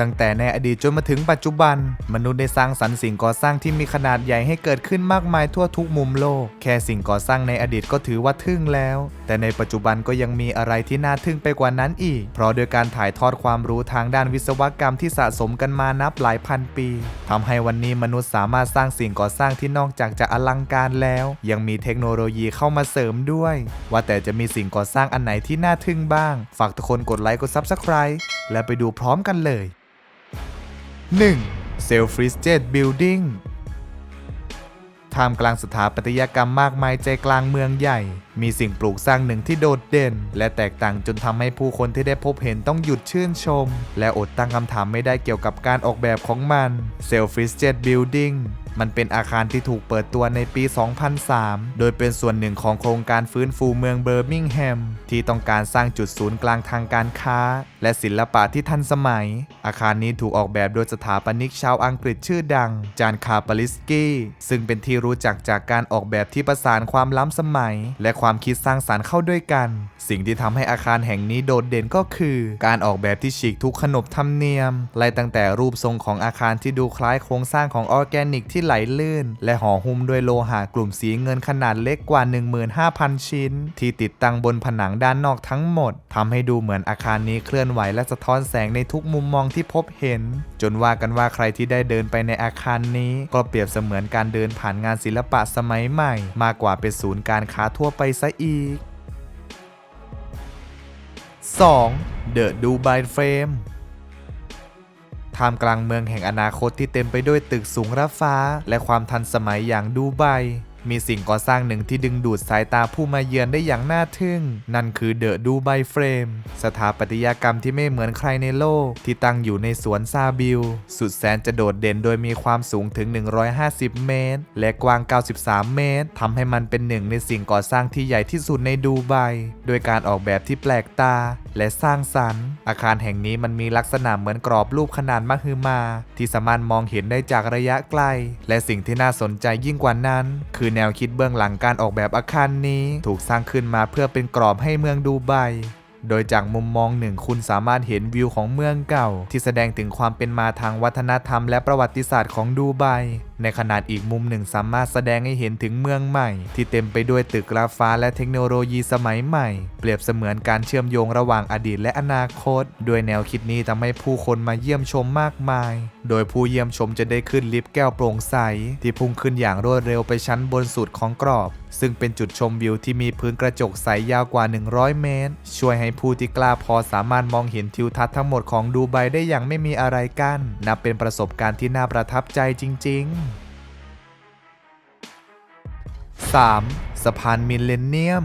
ตั้งแต่ในอดีตจนมาถึงปัจจุบัน มนุษย์ได้สร้างสรรค์สิ่งก่อสร้างที่มีขนาดใหญ่ให้เกิดขึ้นมากมายทั่วทุกมุมโลก แค่สิ่งก่อสร้างในอดีตก็ถือว่าทึ่งแล้ว แต่ในปัจจุบันก็ยังมีอะไรที่น่าทึ่งไปกว่านั้นอีก เพราะโดยการถ่ายทอดความรู้ทางด้านวิศวกรรมที่สะสมกันมานับหลายพันปีทำให้วันนี้มนุษย์สามารถสร้างสิ่งก่อสร้างที่นอกจากจะอลังการแล้ว ยังมีเทคโนโลยีเข้ามาเสริมด้วย ว่าแต่จะมีสิ่งก่อสร้างอันไหนที่น่าทึ่งบ้าง ฝากทุกคนกดไลค์กด Subscribe และไปดูพร้อมกันเลย 1. Selfridge d Building ท่ามกลางสถาปัตยกรรมมากมายใจกลางเมืองใหญ่ มีสิ่งปลูกสร้างหนึ่งที่โดดเด่น และแตกต่างจนทำให้ผู้คนที่ได้พบเห็นต้องหยุดชื่นชม และอดตั้งคำถามไม่ได้เกี่ยวกับการออกแบบของมัน Selfridge d Building มันเป็นอาคารที่ถูกเปิดตัวในปี 2003 โดยเป็นส่วนหนึ่งของโครงการฟื้นฟูเมืองเบอร์มิงแฮม ที่ต้องการสร้างจุดศูนย์กลางทางการค้า และศิลปะที่ทันสมัย อาคารนี้ถูกออกแบบโดยสถาปนิกชาวอังกฤษชื่อดัง จานคาปาลิสกี้ ซึ่งเป็นที่รู้จักจากการออกแบบที่ประสานความล้ำสมัย และความคิดสร้างสารรค์เข้าด้วยกัน สิ่งที่ทำให้อาคารแห่งนี้โดดเด่นก็คือ การออกแบบที่ฉีกทุกขนบธรรมเนียมไล่ตั้งแต่รูปทรงของอาคารที่ดูคล้ายโครงสร้างของออร์แกนิกที่ไหลลื่น และห่อหุ้มด้วยโลหะกลุ่มสีเงินขนาดเล็กกว่า 15,000 ชิ้น ที่ติดตั้งบนผนังด้านนอกทั้งหมดทำให้ดูเหมือนอาคารนี้เคลื่อนไหวและสะท้อนแสงในทุกมุมมองที่พบเห็น จนว่ากันว่าใครที่ได้เดินไปในอาคารนี้ ก็เปรียบเสมือนการเดินผ่านงานศิลปะสมัยใหม่ มากกว่าเป็นศูนย์การค้าทั่วไปซะอีก 2. The Dubai Frame ท่ามกลางเมืองแห่งอนาคตที่เต็มไปด้วยตึกสูงระฟ้า และความทันสมัยอย่างดูไบ มีสิ่งก่อสร้างหนึ่งที่ดึงดูดสายตาผู้มาเยือนได้อย่างน่าทึ่ง นั่นคือเดอะดูไบเฟรม สถาปัตยกรรมที่ไม่เหมือนใครในโลก ที่ตั้งอยู่ในสวนซาบิล สุดแสนจะโดดเด่นโดยมีความสูงถึง 150 เมตร และกว้าง 93 เมตรทำให้มันเป็นหนึ่งในสิ่งก่อสร้างที่ใหญ่ที่สุดในดูไบ โดยการออกแบบที่แปลกตา และสร้างสรรค์ อาคารแห่งนี้มันมีลักษณะเหมือนกรอบรูปขนาดมหึมา ที่สามารถมองเห็นได้จากระยะไกล และสิ่งที่น่าสนใจยิ่งกว่านั้น คือแนวคิดเบื้องหลังการออกแบบอาคารนี้ ถูกสร้างขึ้นมาเพื่อเป็นกรอบให้เมืองดูไบ โดยจากมุมมองหนึ่งคุณสามารถเห็นวิวของเมืองเก่า ที่แสดงถึงความเป็นมาทางวัฒนธรรมและประวัติศาสตร์ของดูไบในขนาดอีกมุมหนึ่งสามารถแสดงให้เห็นถึงเมืองใหม่ ที่เต็มไปด้วยตึกราฟ้าและเทคโนโลยีสมัยใหม่ เปรียบเสมือนการเชื่อมโยงระหว่างอดีตและอนาคต โดยแนวคิดนี้ทำให้ผู้คนมาเยี่ยมชมมากมาย โดยผู้เยี่ยมชมจะได้ขึ้นลิฟต์แก้วโปร่งใส ที่พุ่งขึ้นอย่างรวดเร็วไปชั้นบนสุดของกรอบ ซึ่งเป็นจุดชมวิวที่มีพื้นกระจกใสยาวกว่า 100 เมตร ช่วยให้ผู้ที่กล้าพอสามารถมองเห็นทิวทัศน์ทั้งหมดของดูไบได้อย่างไม่มีอะไรกัน้นนับเป็นประสบการณ์ที่น่าประทับใจจริง ๆ 3. สะพานมิลเลนเนียม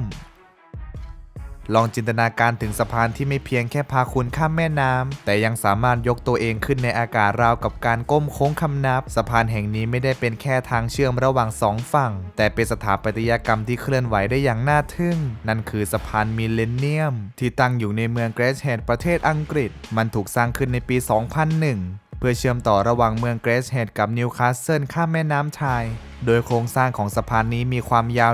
ลองจินตนาการถึงสะพานที่ไม่เพียงแค่พาคุณข้ามแม่น้ำแต่ยังสามารถยกตัวเองขึ้นในอากาศราวกับการก้มโค้งคำนับ สะพานแห่งนี้ไม่ได้เป็นแค่ทางเชื่อมระหว่างสองฝั่ง แต่เป็นสถาปัตยกรรมที่เคลื่อนไหวได้อย่างน่าทึ่ง นั่นคือสะพานมิเลนเนียม ที่ตั้งอยู่ในเมืองเกรสเฮดประเทศอังกฤษ มันถูกสร้างขึ้นในปี 2001 เพื่อเชื่อมต่อระหว่างเมืองเกรสเฮดกับนิวคาสเซิลข้ามแม่น้ำไทยโดยโครงสร้างของสะพานนี้มีความยาว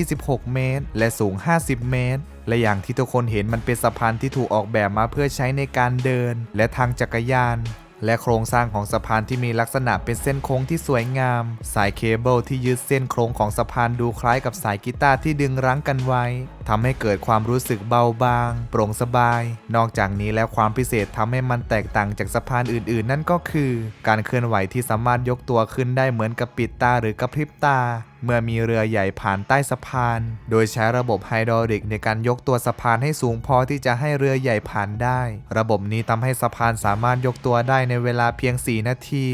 126 เมตร และสูง 50 เมตร และอย่างที่ทุกคนเห็นมันเป็นสะพานที่ถูกออกแบบมาเพื่อใช้ในการเดิน และทางจักรยาน และโครงสร้างของสะพานที่มีลักษณะเป็นเส้นโค้งที่สวยงาม สายเคเบิลที่ยึดเส้นโครงของสะพานดูคล้ายกับสายกีตาร์ที่ดึงรั้งกันไว้ทำให้เกิดความรู้สึกเบาบาง โปร่งสบาย นอกจากนี้แล้วความพิเศษทำให้มันแตกต่างจากสะพานอื่น ๆ นั่นก็คือ การเคลื่อนไหวที่สามารถยกตัวขึ้นได้เหมือนกับปิดตาหรือกระพริบตาเมื่อมีเรือใหญ่ผ่านใต้สะพาน โดยใช้ระบบไฮดรอลิกในการยกตัวสะพานให้สูงพอที่จะให้เรือใหญ่ผ่านได้ ระบบนี้ทำให้สะพานสามารถยกตัวได้ในเวลาเพียง 4 นาที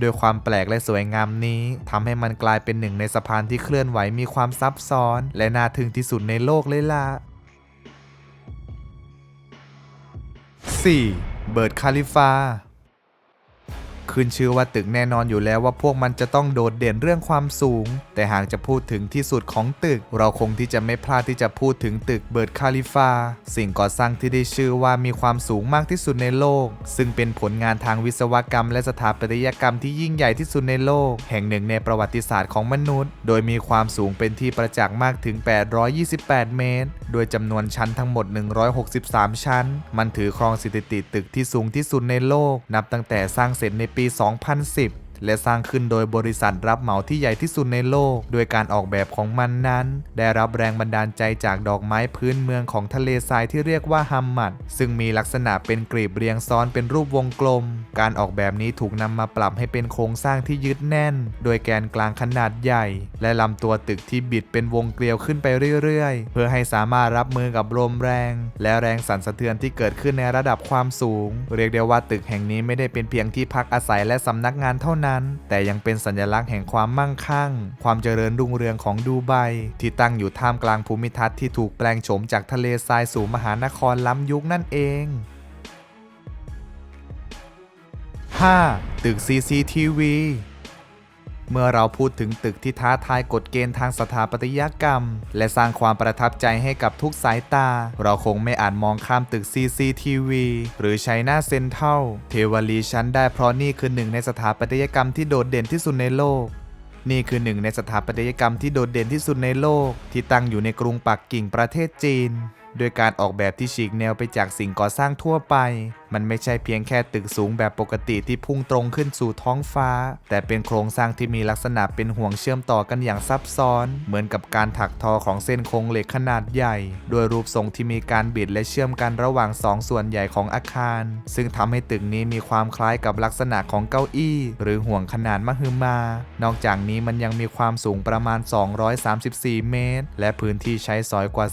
โดยความแปลกและสวยงามนี้ทำให้มันกลายเป็นหนึ่งในสะพานที่เคลื่อนไหวมีความซับซ้อน และน่าทึ่งที่สุดในโลกเลยล่ะ 4. เบิร์ดคาลิฟา ขึ้นชื่อว่าตึกแน่นอนอยู่แล้วว่าพวกมันจะต้องโดดเด่นเรื่องความสูง แต่หากจะพูดถึงที่สุดของตึก เราคงที่จะไม่พลาดที่จะพูดถึงตึกเบิร์ดคาลิฟา สิ่งก่อสร้างที่ได้ชื่อว่ามีความสูงมากที่สุดในโลก ซึ่งเป็นผลงานทางวิศวกรรม และสถาปัตยกรรมที่ยิ่งใหญ่ที่สุดในโลก แห่งหนึ่งในประวัติศาสตร์ของมนุษย์ โดยมีความสูงเป็นที่ประจักษ์มากถึง 828 เมตร โดยจำนวนชั้นทั้งหมด 163 ชั้น มันถือครองสถิติตึกที่สูงที่สุดในโลก นับตั้งแต่สร้างเสร็จในปี 2010 และสร้างขึ้นโดยบริษัทรับเหมาที่ใหญ่ที่สุดในโลก โดยการออกแบบของมันนั้น ได้รับแรงบันดาลใจจากดอกไม้พื้นเมืองของทะเลทรายที่เรียกว่าฮัมมัด ซึ่งมีลักษณะเป็นกรีบเรียงซ้อนเป็นรูปวงกลม การออกแบบนี้ถูกนำมาปรับให้เป็นโครงสร้างที่ยึดแน่น โดยแกนกลางขนาดใหญ่ และลำตัวตึกที่บิดเป็นวงเกลียวขึ้นไปเรื่อยๆ เพื่อให้สามารถรับมือกับลมแรง และแรงสั่นสะเทือนที่เกิดขึ้นในระดับความสูง เรียกได้ว่าตึกแห่งนี้ไม่ได้เป็นเพียงที่พักอาศัยและสำนักงานเท่านั้นนั้น แต่ยังเป็นสัญลักษณ์แห่งความมั่งคั่ง ความเจริญรุ่งเรืองของดูไบ ที่ตั้งอยู่ท่ามกลางภูมิทัศน์ที่ถูกแปลงโฉมจากทะเลทรายสู่มหานครล้ำยุคนั่นเอง 5. ตึก CCTV เมื่อเราพูดถึงตึกที่ท้าทายกฎเกณฑ์ทางสถาปัตยกรรม และสร้างความประทับใจให้กับทุกสายตา เราคงไม่อาจมองข้ามตึก CCTV หรือชัยนาเซ็นเทัลเทวาลีชั้นได้เพราะนี่คือหนึ่งในสถาปัตยกรรมที่โดดเด่นที่สุดในโลกนี่คือหนึ่งในสถาปัตยกรรมที่โดดเด่นที่สุดในโลก ที่ตั้งอยู่ในกรุงปักกิ่งประเทศจีน โดยการออกแบบที่ฉีกแนวไปจากสิ่งก่อสร้างทั่วไป มันไม่ใช่เพียงแค่ตึกสูงแบบปกติที่พุ่งตรงขึ้นสู่ท้องฟ้า แต่เป็นโครงสร้างที่มีลักษณะเป็นห่วงเชื่อมต่อกันอย่างซับซ้อน เหมือนกับการถักทอของเส้นโครงเหล็กขนาดใหญ่ โดยรูปทรงที่มีการบิดและเชื่อมกันระหว่างสองส่วนใหญ่ของอาคาร ซึ่งทำให้ตึกนี้มีความคล้ายกับลักษณะของเก้าอี้ หรือห่วงขนาดมหึมา นอกจากนี้มันยังมีความสูงประมาณ 234 เมตร และพื้นที่ใช้สอยกว่า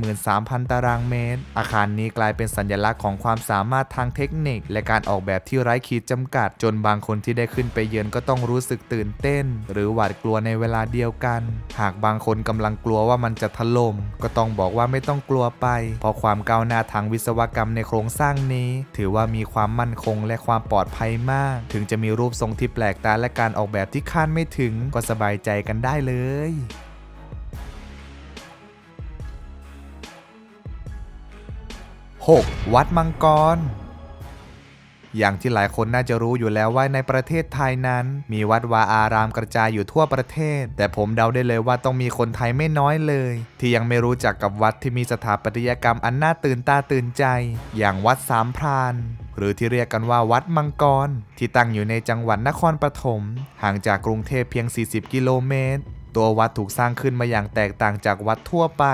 473,000 ตารางเมตร อาคารนี้กลายเป็นสัญลักษณ์ของความสามารถทางเทคนิค และการออกแบบที่ไร้ขีดจำกัด จนบางคนที่ได้ขึ้นไปเยือนก็ต้องรู้สึกตื่นเต้น หรือหวาดกลัวในเวลาเดียวกัน หากบางคนกำลังกลัวว่ามันจะถล่มก็ต้องบอกว่าไม่ต้องกลัวไป เพราะความก้าวหน้าทางวิศวกรรมในโครงสร้างนี้ ถือว่ามีความมั่นคงและความปลอดภัยมาก ถึงจะมีรูปทรงที่แปลกตาและการออกแบบที่คาดไม่ถึงก็สบายใจกันได้เลย 6. วัดมังกร อย่างที่หลายคนน่าจะรู้อยู่แล้วว่าในประเทศไทยนั้น มีวัดวาอารามกระจายอยู่ทั่วประเทศ แต่ผมเดาได้เลยว่าต้องมีคนไทยไม่น้อยเลย ที่ยังไม่รู้จักกับวัดที่มีสถาปัตยกรรมอันน่าตื่นตาตื่นใจ อย่างวัดสามพรานหรือที่เรียกกันว่าวัดมังกร ที่ตั้งอยู่ในจังหวัดนครปฐมห่างจากกรุงเทพเพียง 40 กิโลเมตร ตัววัดถูกสร้างขึ้นมาอย่างแตกต่างจากวัดทั่วไป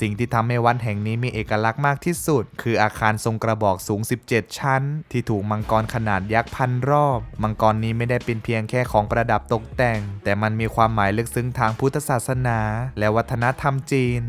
สิ่งที่ทำให้วัดแห่งนี้มีเอกลักษณ์มากที่สุด คืออาคารทรงกระบอกสูง 17 ชั้น ที่ถูกมังกรขนาดยักษ์พันรอบ มังกรนี้ไม่ได้เป็นเพียงแค่ของประดับตกแต่ง แต่มันมีความหมายลึกซึ้งทางพุทธศาสนา และวัฒนธรรมจีน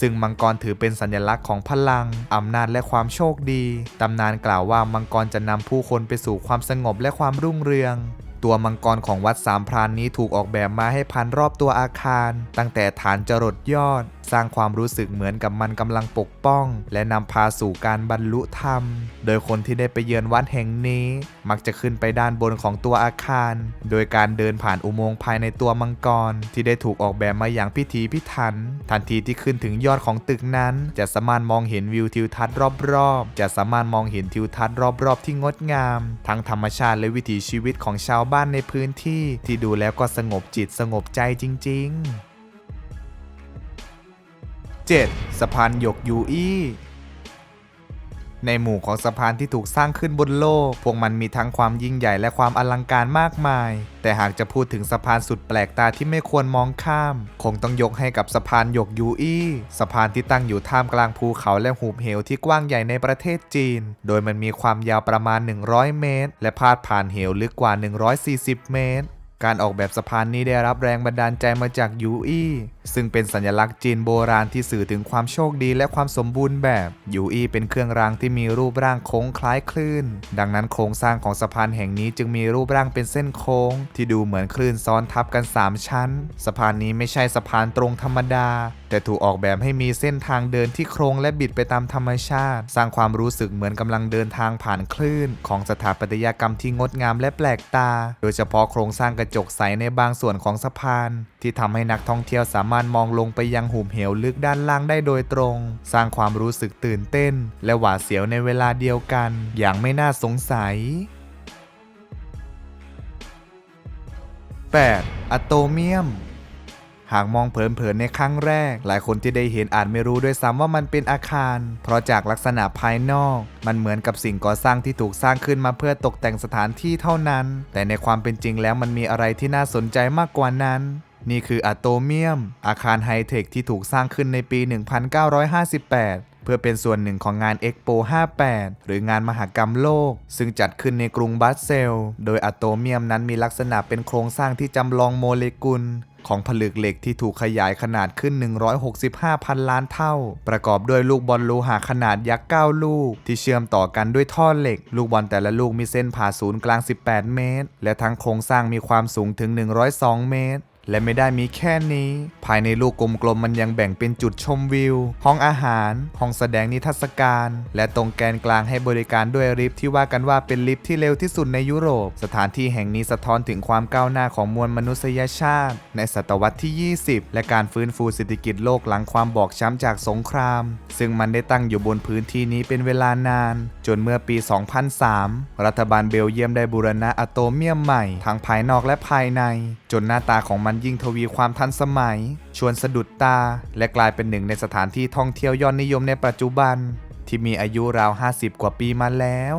ซึ่งมังกรถือเป็นสัญลักษณ์ของพลัง อำนาจและความโชคดี ตำนานกล่าวว่ามังกรจะนำผู้คนไปสู่ความสงบและความรุ่งเรือง ตัวมังกรของวัดสามพรานนี้ถูกออกแบบมาให้พันรอบตัวอาคาร ตั้งแต่ฐานจรดยอด สร้างความรู้สึกเหมือนกับมันกำลังปกป้อง และนำพาสู่การบรรลุธรรม โดยคนที่ได้ไปเยือนวัดแห่งนี้ มักจะขึ้นไปด้านบนของตัวอาคาร โดยการเดินผ่านอุโมงค์ภายในตัวมังกร ที่ได้ถูกออกแบบมาอย่างพิถีพิถัน ทันทีที่ขึ้นถึงยอดของตึกนั้น จะสามารถมองเห็นวิวทิวทัศน์รอบๆ จะสามารถมองเห็นทิวทัศน์รอบๆ ที่งดงาม ทั้งธรรมชาติและวิถีชีวิตของชาวบ้านในพื้นที่ ที่ดูแล้วก็สงบจิตสงบใจจริง ๆ 7. สะพานหยกยูอี้ในหมู่ของสะพานที่ถูกสร้างขึ้นบนโลก พวกมันมีทั้งความยิ่งใหญ่และความอลังการมากมาย แต่หากจะพูดถึงสะพานสุดแปลกตาที่ไม่ควรมองข้าม คงต้องยกให้กับสะพานหยกยูอี้สะพานที่ตั้งอยู่ท่ามกลางภูเขาและหุบเหวที่กว้างใหญ่ในประเทศจีน โดยมันมีความยาวประมาณ 100 เมตร และพาดผ่านเหวลึกกว่า 140 เมตร การออกแบบสะพานนี้ได้รับแรงบันดาลใจมาจากยูอี้ ซึ่งเป็นสัญลักษณ์จีนโบราณที่สื่อถึงความโชคดีและความสมบูรณ์แบบยูอีเป็นเครื่องรางที่มีรูปร่างโค้งคล้ายคลื่น ดังนั้นโครงสร้างของสะพานแห่งนี้จึงมีรูปร่างเป็นเส้นโค้ง ที่ดูเหมือนคลื่นซ้อนทับกัน 3 ชั้น สะพานนี้ไม่ใช่สะพานตรงธรรมดา แต่ถูกออกแบบให้มีเส้นทางเดินที่โครงและบิดไปตามธรรมชาติ สร้างความรู้สึกเหมือนกำลังเดินทางผ่านคลื่น ของสถาปัตยกรรมที่งดงามและแปลกตา โดยเฉพาะโครงสร้างกระจกใสในบางส่วนของสะพาน ที่ทำให้นักท่องเที่ยวสามารถมองลงไปยังหุบเหวลึกด้านล่างได้โดยตรง สร้างความรู้สึกตื่นเต้น และหวาดเสียวในเวลาเดียวกัน อย่างไม่น่าสงสัย 8. อะโตเมียมหากมองเผินๆในครั้งแรก หลายคนที่ได้เห็นอาจไม่รู้ด้วยซ้ำว่ามันเป็นอาคาร เพราะจากลักษณะภายนอก มันเหมือนกับสิ่งก่อสร้างที่ถูกสร้างขึ้นมาเพื่อตกแต่งสถานที่เท่านั้น แต่ในความเป็นจริงแล้วมันมีอะไรที่น่าสนใจมากกว่านั้น นี่คืออะโตเมียม อาคารไฮเทคที่ถูกสร้างขึ้นในปี 1958 เพื่อเป็นส่วนหนึ่งของงานเอ็กโป 58 หรืองานมหกรรมโลก ซึ่งจัดขึ้นในกรุงบรัสเซล โดยอะโตเมียมนั้นมีลักษณะเป็นโครงสร้างที่จำลองโมเลกุลของผลึกเหล็กที่ถูกขยายขนาดขึ้น 165พันล้านเท่า ประกอบด้วยลูกบอลโลหะขนาดยักษ์ 9 ลูก ที่เชื่อมต่อกันด้วยท่อเหล็ก ลูกบอลแต่ละลูกมีเส้นผ่าศูนย์กลาง 18 เมตร และทั้งโครงสร้างมีความสูงถึง 102 เมตร และไม่ได้มีแค่นี้ ภายในลูกกลมๆมันยังแบ่งเป็นจุดชมวิว ห้องอาหาร ห้องแสดงนิทรรศการ และตรงแกนกลางให้บริการด้วยลิฟที่ว่ากันว่าเป็นลิฟที่เร็วที่สุดในยุโรป สถานที่แห่งนี้สะท้อนถึงความก้าวหน้าของมวลมนุษยชาติ ในศตวรรษที่ 20 และการฟื้นฟูเศรษฐกิจโลกหลังความบอบช้ำจากสงคราม ซึ่งมันได้ตั้งอยู่บนพื้นที่นี้เป็นเวลานาน จนเมื่อปี 2003 รัฐบาลเบลเยียมได้บูรณะอะโตเมียมใหม่ ทั้งภายนอกและภายใน จนหน้าตาของมันยิ่งทวีความทันสมัย ชวนสะดุดตา และกลายเป็นหนึ่งในสถานที่ท่องเที่ยวยอดนิยมในปัจจุบัน ที่มีอายุราว 50 กว่าปีมาแล้ว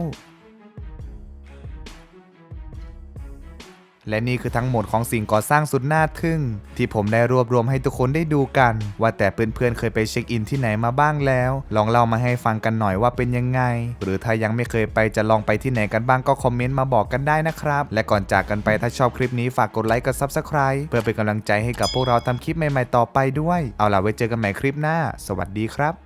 และนี่คือทั้งหมดของสิ่งก่อสร้างสุดน่าทึ่ง ที่ผมได้รวบรวมให้ทุกคนได้ดูกัน ว่าแต่เพื่อนๆเคยไปเช็คอินที่ไหนมาบ้างแล้ว ลองเล่ามาให้ฟังกันหน่อยว่าเป็นยังไง หรือถ้ายังไม่เคยไปจะลองไปที่ไหนกันบ้างก็คอมเมนต์มาบอกกันได้นะครับ และก่อนจากกันไปถ้าชอบคลิปนี้ฝากกดไลค์กด Subscribe เพื่อเป็นกำลังใจให้กับพวกเราทำคลิปใหม่ๆต่อไปด้วย เอาล่ะไว้เจอกันใหม่คลิปหน้า สวัสดีครับ